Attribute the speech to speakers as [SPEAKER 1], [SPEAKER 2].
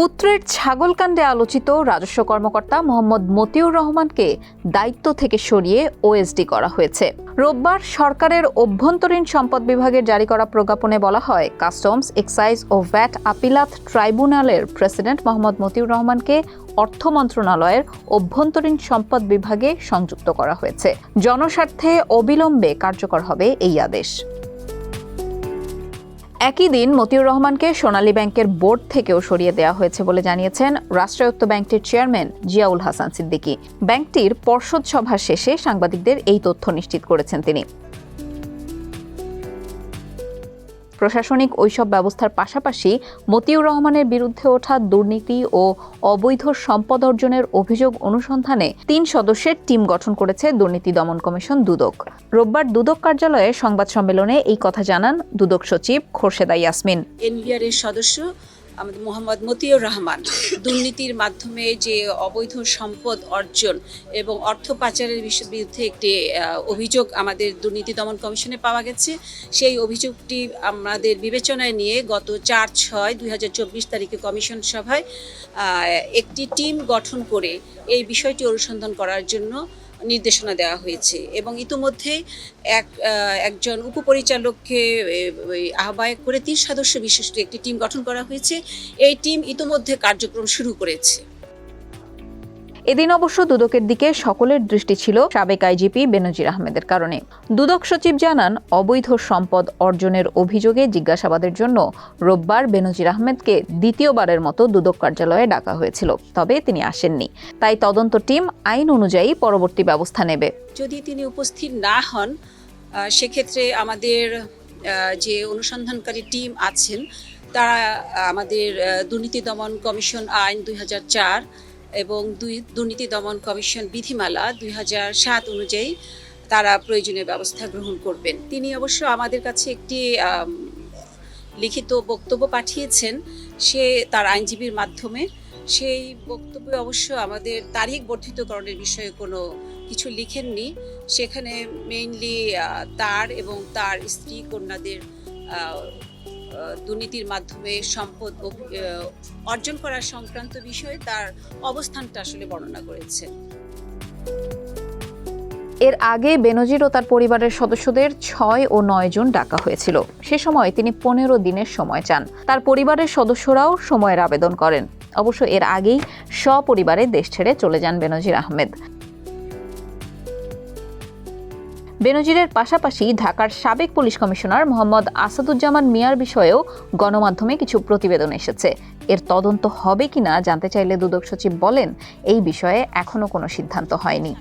[SPEAKER 1] পুত্রের ছাগলকাণ্ডে আলোচিত রাজস্ব কর্মকর্তা মোহাম্মদ মতিউর রহমানকে দায়িত্ব থেকে সরিয়ে ওএসডি করা হয়েছে। রোববার সরকারের অভ্যন্তরীণ সম্পদ বিভাগের জারি করা প্রজ্ঞাপনে বলা হয়, কাস্টমস, এক্সাইজ ও ভ্যাট আপিলাত ট্রাইব্যুনালের প্রেসিডেন্ট মোহাম্মদ মতিউর রহমানকে অর্থ মন্ত্রণালয়ের অভ্যন্তরীণ সম্পদ বিভাগে সংযুক্ত করা হয়েছে। জনস্বার্থে অবিলম্বে কার্যকর হবে এই আদেশ। একই দিন মতিউর রহমানকে সোনালী ব্যাংকের বোর্ড থেকেও সরিয়ে দেওয়া হয়েছে বলে জানিয়েছেন রাষ্ট্রায়ত্ত ব্যাংকটির চেয়ারম্যান জিয়াউল হাসান সিদ্দিকী। ব্যাংকটির পর্ষদ সভা শেষে সাংবাদিকদের এই তথ্য নিশ্চিত করেছেন তিনি। প্রশাসনিক ওইসব ব্যবস্থার পাশাপাশি মতিউর রহমানের বিরুদ্ধে ওঠা দুর্নীতি ও অবৈধ সম্পদ অর্জনের অভিযোগ অনুসন্ধানে তিন সদস্যের টিম গঠন করেছে দুর্নীতি দমন কমিশন দুদক। রোববার দুদক কার্যালয়ে সংবাদ সম্মেলনে এই কথা জানান দুদক সচিব খোরশেদা ইয়াসমিন।
[SPEAKER 2] এনবিআর এর সদস্য আমাদের মোহাম্মদ মতিউর রহমান। দুর্নীতির মাধ্যমে যে অবৈধ সম্পদ অর্জন এবং অর্থ পাচারের বিরুদ্ধে একটি অভিযোগ আমাদের দুর্নীতি দমন কমিশনে পাওয়া গেছে। সেই অভিযোগটি আমাদের বিবেচনায় নিয়ে গত চার ছয় দুই তারিখে কমিশন সভায় একটি টিম গঠন করে এই বিষয়টি অনুসন্ধান করার জন্য নির্দেশনা দেওয়া হয়েছে এবং ইতিমধ্যে এক একজন উপপরিচালককে আহ্বায়ক করে তিন সদস্য বিশিষ্ট একটি টিম গঠন করা হয়েছে। এই টিম ইতিমধ্যে কার্যক্রম শুরু করেছে।
[SPEAKER 1] এদিন অবশ্য দুদকের দিকে সকলের দৃষ্টি ছিল সাবেক আইজিপি বেনজির আহমেদের কারণে। দুদক সচিব জানান, অবৈধ সম্পদ অর্জনের অভিযোগে জিজ্ঞাসাবাদের জন্য রোববার বেনজির আহমেদকে দ্বিতীয়বারের মতো দুদক কার্যালয়ে ডাকা হয়েছিল, তবে তিনি আসেননি। তাই তদন্ত টিম আইন অনুযায়ী পরবর্তী ব্যবস্থা নেবে।
[SPEAKER 2] যদি তিনি উপস্থিত না হন সেক্ষেত্রে আমাদের যে অনুসন্ধানকারী টিম আছেন, তারা আমাদের দুর্নীতি দমন কমিশন আইন দুই হাজার চার এবং দুই দুর্নীতি দমন কমিশন বিধিমালা দুই সাত অনুযায়ী তারা প্রয়োজনীয় ব্যবস্থা গ্রহণ করবেন। তিনি অবশ্য আমাদের কাছে একটি লিখিত বক্তব্য পাঠিয়েছেন। সে তার আইনজীবীর মাধ্যমে। সেই বক্তব্যে অবশ্য আমাদের তারিখ বর্ধিতকরণের বিষয়ে কোনো কিছু লিখেননি। সেখানে মেইনলি তার এবং তার স্ত্রী, কন্যাদের দুর্নীতির মাধ্যমে সম্পদ অর্জন করার সংক্রান্ত বিষয়ে তার অবস্থানটা আসলে বর্ণনা করেছেন
[SPEAKER 1] এর আগে বেনজির ও তার পরিবারের সদস্যদের ছয় ও নয় জন ডাকা হয়েছিল। সে সময় তিনি পনেরো দিনের সময় চান। তার পরিবারের সদস্যরাও সময়ের আবেদন করেন। অবশ্য এর আগেই সপরিবারে দেশ ছেড়ে চলে যান বেনজির আহমেদ। বেনজিরের পাশাপাশি ঢাকার সাবেক পুলিশ কমিশনার মোহাম্মদ আসাদুজ্জামান মিয়ার বিষয়েও গণমাধ্যমে কিছু প্রতিবেদন এসেছে। এর তদন্ত হবে কিনা জানতে চাইলে দুদক সচিব বলেন, এই বিষয়ে এখনও কোনো সিদ্ধান্ত হয়নি।